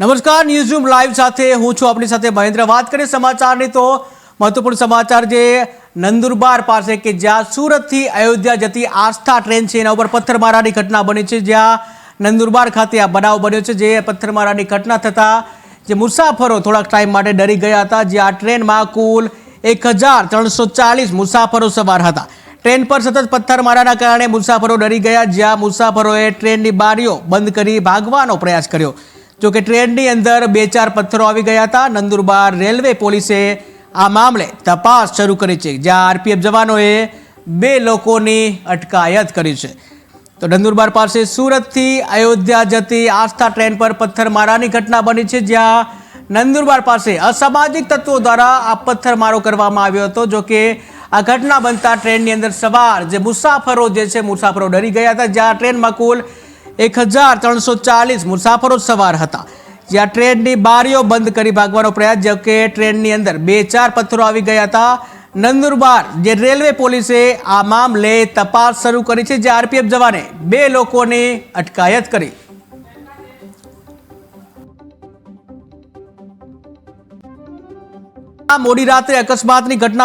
નમસ્કાર newsroom live સાથે હું છું આપણી સાથે મહેન્દ્ર. વાત કરીએ સમાચારની તો મહત્વપૂર્ણ સમાચાર જે નંદુરબાર પાસે કે જ્યાં સુરતથી અયોધ્યા જતી આસ્થા ટ્રેન છે, એના ઉપર પથ્થરમારાની ઘટના બની છે. જ્યાં નંદુરબાર ખાતે આ બનાવ બન્યો છે, જે પથ્થરમારાની ઘટના થતાં જે મુસાફરો થોડાક ટાઈમ માટે ડરી ગયા હતા, જે આ ટ્રેનમાં કુલ એક હજાર ત્રણસો ચાલીસ મુસાફરો સવાર હતા. ટ્રેન પર સતત પથ્થરમારાના કારણે મુસાફરો ડરી ગયા, જ્યાં મુસાફરોએ ટ્રેનની બારીઓ બંધ કરી ભાગવાનો પ્રયાસ કર્યો. જો કે ટ્રેનની અંદર બે ચાર પથ્થરો આવી ગયા હતા. નંદુરબાર રેલવે પોલીસે આ મામલે તપાસ શરૂ કરી છે. જ્યાં આરપીએફ જવાનોએ બે લોકોની અટકાયત કરી છે. તો નંદુરબાર પાસે સુરતથી અયોધ્યા જતી આસ્થા ટ્રેન પર પથ્થરમારાની ઘટના બની છે, જ્યાં નંદુરબાર પાસે અસામાજિક તત્વો દ્વારા આ પથ્થરમારો કરવામાં આવ્યો હતો. જો કે આ ઘટના બનતા ટ્રેનની અંદર સવાર જે મુસાફરો જે છે, મુસાફરો ડરી ગયા હતા. જ્યાં ટ્રેનમાં કુલ એક હજાર ત્રણસો ચાલીસ મુસાફરો સવાર હતા. જ્યાં ટ્રેનની બારીઓ બંધ કરી ભાગવાનો પ્રયાસ, જો કે ટ્રેનની અંદર બે ચાર પથ્થરો આવી ગયા હતા. નંદુરબાર, જે રેલવે પોલીસે આ મામલે તપાસ શરૂ કરી છે જે આરપીએફ જવાને બે લોકોની અટકાયત કરી. મોડી રાત્રે અકસ્માતની ઘટના